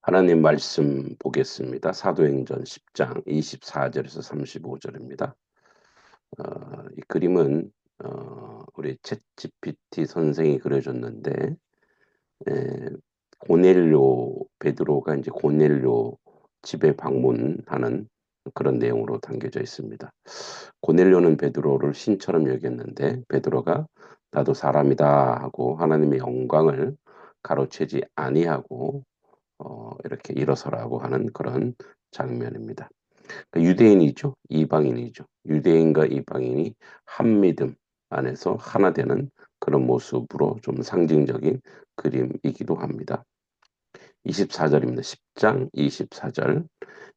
하나님 말씀 보겠습니다. 사도행전 10장 24절에서 35절입니다. 어, 이 그림은 어, 우리 챗 GPT 선생이 그려줬는데 에, 고넬료 베드로가 이제 고넬료 집에 방문하는 그런 내용으로 담겨져 있습니다. 고넬료는 베드로를 신처럼 여겼는데 베드로가 나도 사람이다 하고 하나님의 영광을 가로채지 아니하고 어, 이렇게 일어서라고 하는 그런 장면입니다. 그러니까 유대인이죠. 이방인이죠. 유대인과 이방인이 한 믿음 안에서 하나 되는 그런 모습으로 좀 상징적인 그림이기도 합니다. 24절입니다. 10장 24절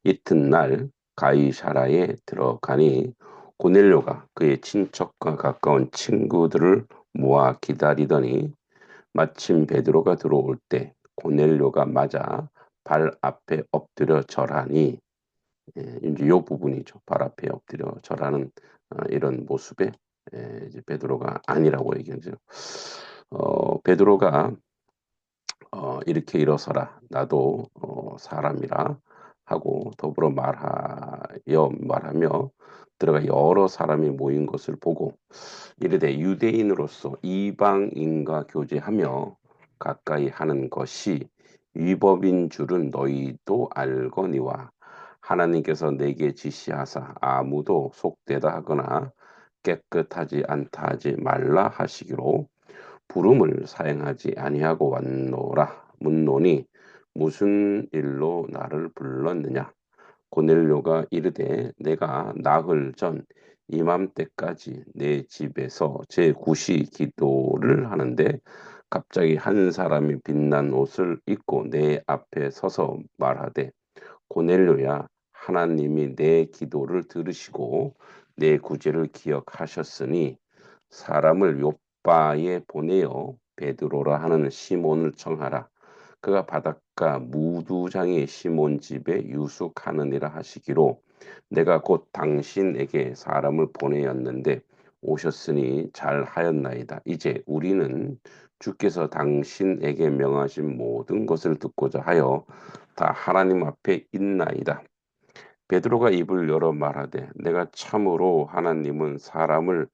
이튿날 가이사라에 들어가니 고넬료가 그의 친척과 가까운 친구들을 모아 기다리더니 마침 베드로가 들어올 때 고넬료가 맞아 발 앞에 엎드려 절하니 예, 이제 요 부분이죠. 발 앞에 엎드려 절하는 어, 이런 모습에 예, 이제 베드로가 아니라고 얘기하죠. 어, 베드로가 어, 이렇게 일어서라. 나도 어, 사람이라 하고 더불어 말하여 말하며 들어가 여러 사람이 모인 것을 보고 이르되 유대인으로서 이방인과 교제하며 가까이 하는 것이 위법인 줄은 너희도 알거니와 하나님께서 내게 지시하사 아무도 속되다 하거나 깨끗하지 않다 하지 말라 하시기로 부름을 사행하지 아니하고 왔노라. 묻노니 무슨 일로 나를 불렀느냐? 고넬료가 이르되 내가 나흘 전 이맘때까지 내 집에서 제 구시 기도를 하는데 갑자기 한 사람이 빛난 옷을 입고 내 앞에 서서 말하되 고넬료야 하나님이 내 기도를 들으시고 내 구제를 기억하셨으니 사람을 요바에 보내어 베드로라 하는 시몬을 청하라. 그가 바닷가 무두장의 시몬 집에 유숙하느니라 하시기로 내가 곧 당신에게 사람을 보내었는데 오셨으니 잘 하였나이다. 이제 우리는 주께서 당신에게 명하신 모든 것을 듣고자 하여 다 하나님 앞에 있나이다. 베드로가 입을 열어 말하되 내가 참으로 하나님은 사람을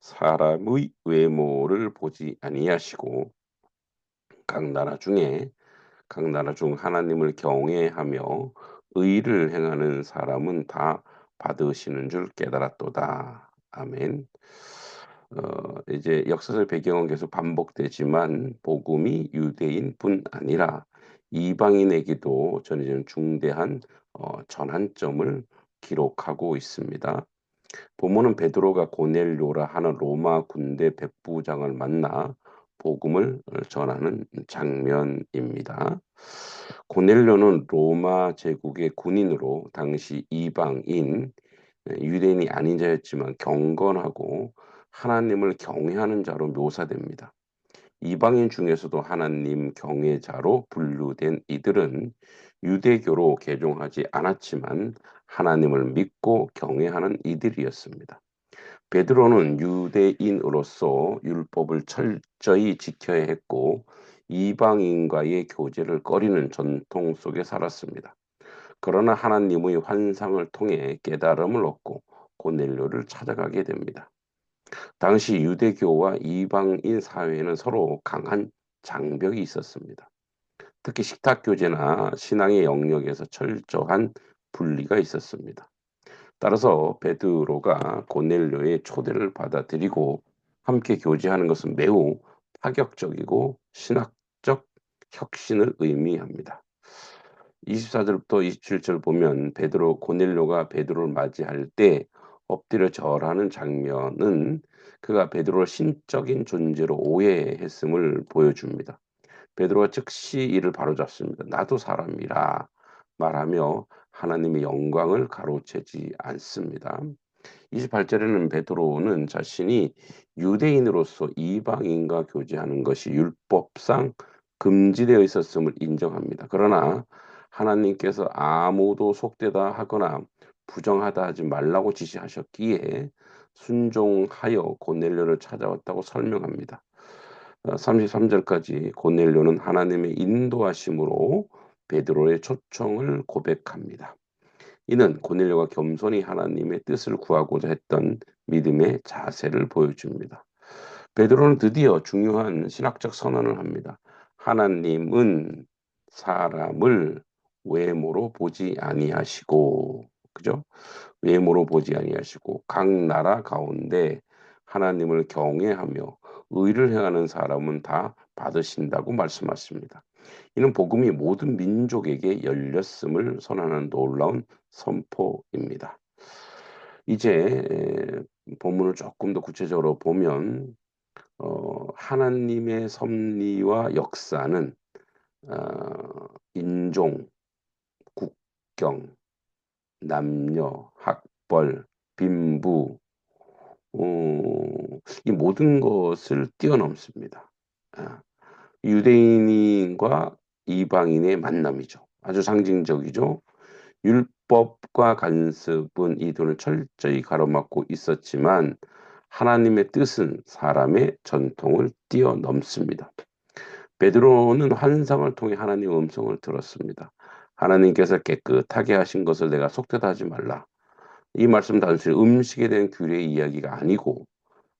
사람의 외모를 보지 아니하시고 각 나라 중에 각 나라 중 하나님을 경외하며 의를 행하는 사람은 다 받으시는 줄 깨달았도다. 아멘. 어, 이제 역사적 배경은 계속 반복되지만 복음이 유대인뿐 아니라 이방인에게도 전해지는 중대한 어, 전환점을 기록하고 있습니다. 본문은 베드로가 고넬료라 하는 로마 군대 백부장을 만나 복음을 전하는 장면입니다. 고넬료는 로마 제국의 군인으로 당시 이방인 유대인이 아닌 자였지만 경건하고 하나님을 경외하는 자로 묘사됩니다. 이방인 중에서도 하나님 경외자로 분류된 이들은 유대교로 개종하지 않았지만 하나님을 믿고 경외하는 이들이었습니다. 베드로는 유대인으로서 율법을 철저히 지켜야 했고 이방인과의 교제를 꺼리는 전통 속에 살았습니다. 그러나 하나님의 환상을 통해 깨달음을 얻고 고넬료를 찾아가게 됩니다. 당시 유대교와 이방인 사회에는 서로 강한 장벽이 있었습니다. 특히 식탁 교제나 신앙의 영역에서 철저한 분리가 있었습니다. 따라서 베드로가 고넬료의 초대를 받아들이고 함께 교제하는 것은 매우 파격적이고 신학적 혁신을 의미합니다. 24절부터 27절 보면 베드로 고넬료가 베드로를 맞이할 때 엎드려 절하는 장면은 그가 베드로를 신적인 존재로 오해했음을 보여줍니다. 베드로가 즉시 이를 바로잡습니다. 나도 사람이라 말하며 하나님의 영광을 가로채지 않습니다. 28절에는 베드로는 자신이 유대인으로서 이방인과 교제하는 것이 율법상 금지되어 있었음을 인정합니다. 그러나 하나님께서 아무도 속되다 하거나 부정하다 하지 말라고 지시하셨기에 순종하여 고넬료를 찾아왔다고 설명합니다. 33절까지 어, 고넬료는 하나님의 인도하심으로 베드로의 초청을 고백합니다. 이는 고넬료가 겸손히 하나님의 뜻을 구하고자 했던 믿음의 자세를 보여줍니다. 베드로는 드디어 중요한 신학적 선언을 합니다. 하나님은 사람을 외모로 보지 아니하시고 그죠? 외모로 보지 아니하시고 각 나라 가운데 하나님을 경외하며 의를 행하는 사람은 다 받으신다고 말씀하십니다. 이는 복음이 모든 민족에게 열렸음을 선언하는 놀라운 선포입니다. 이제 본문을 조금 더 구체적으로 보면 어, 하나님의 섭리와 역사는 어, 인종, 국경, 남녀, 학벌, 빈부, 어, 이 모든 것을 뛰어넘습니다. 아, 유대인과 이방인의 만남이죠. 아주 상징적이죠. 율법과 간섭은 이 돈을 철저히 가로막고 있었지만 하나님의 뜻은 사람의 전통을 뛰어넘습니다. 베드로는 환상을 통해 하나님의 음성을 들었습니다. 하나님께서 깨끗하게 하신 것을 내가 속되다 하지 말라. 이 말씀 단순히 음식에 대한 규례의 이야기가 아니고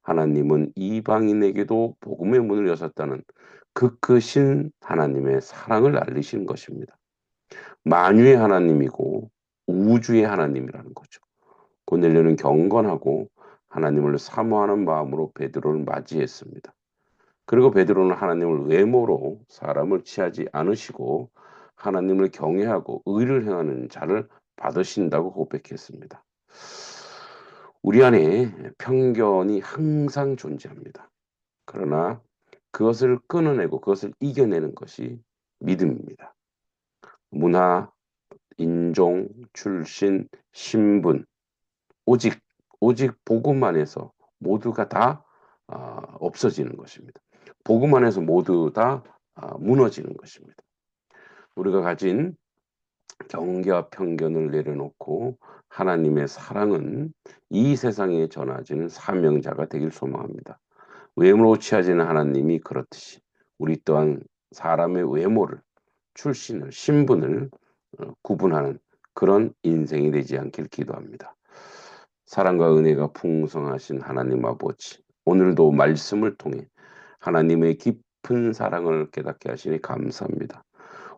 하나님은 이방인에게도 복음의 문을 여셨다는 그 크신 하나님의 사랑을 알리신 것입니다. 만유의 하나님이고 우주의 하나님이라는 거죠. 고넬료는 경건하고 하나님을 사모하는 마음으로 베드로를 맞이했습니다. 그리고 베드로는 하나님을 외모로 사람을 취하지 않으시고 하나님을 경외하고 의를 행하는 자를 받으신다고 고백했습니다. 우리 안에 편견이 항상 존재합니다. 그러나 그것을 끊어내고 그것을 이겨내는 것이 믿음입니다. 문화, 인종, 출신, 신분, 오직 오직 복음 안에서 모두가 다 어, 없어지는 것입니다. 복음 안에서 모두 다 어, 무너지는 것입니다. 우리가 가진 경계와 편견을 내려놓고 하나님의 사랑은 이 세상에 전하지는 사명자가 되길 소망합니다. 외모로 취하지는 하나님이 그렇듯이 우리 또한 사람의 외모를 출신을 신분을 어, 구분하는 그런 인생이 되지 않길 기도합니다. 사랑과 은혜가 풍성하신 하나님 아버지 오늘도 말씀을 통해 하나님의 깊은 사랑을 깨닫게 하시니 감사합니다.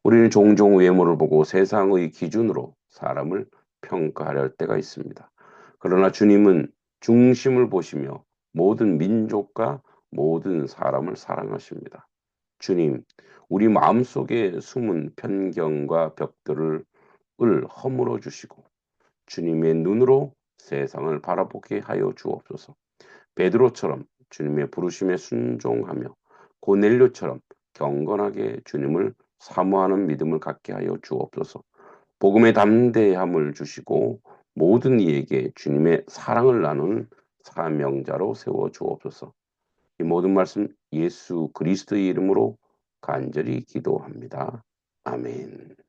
우리는 종종 외모를 보고 세상의 기준으로 사람을 평가하려 때가 있습니다. 그러나 주님은 중심을 보시며 모든 민족과 모든 사람을 사랑하십니다. 주님, 우리 마음속에 숨은 편견과 벽들을 허물어 주시고 주님의 눈으로 세상을 바라보게 하여 주옵소서. 베드로처럼 주님의 부르심에 순종하며 고넬료처럼 경건하게 주님을 사모하는 믿음을 갖게 하여 주옵소서. 복음의 담대함을 주시고 모든 이에게 주님의 사랑을 나누는 사명자로 세워 주옵소서. 이 모든 말씀 예수 그리스도의 이름으로 간절히 기도합니다. 아멘.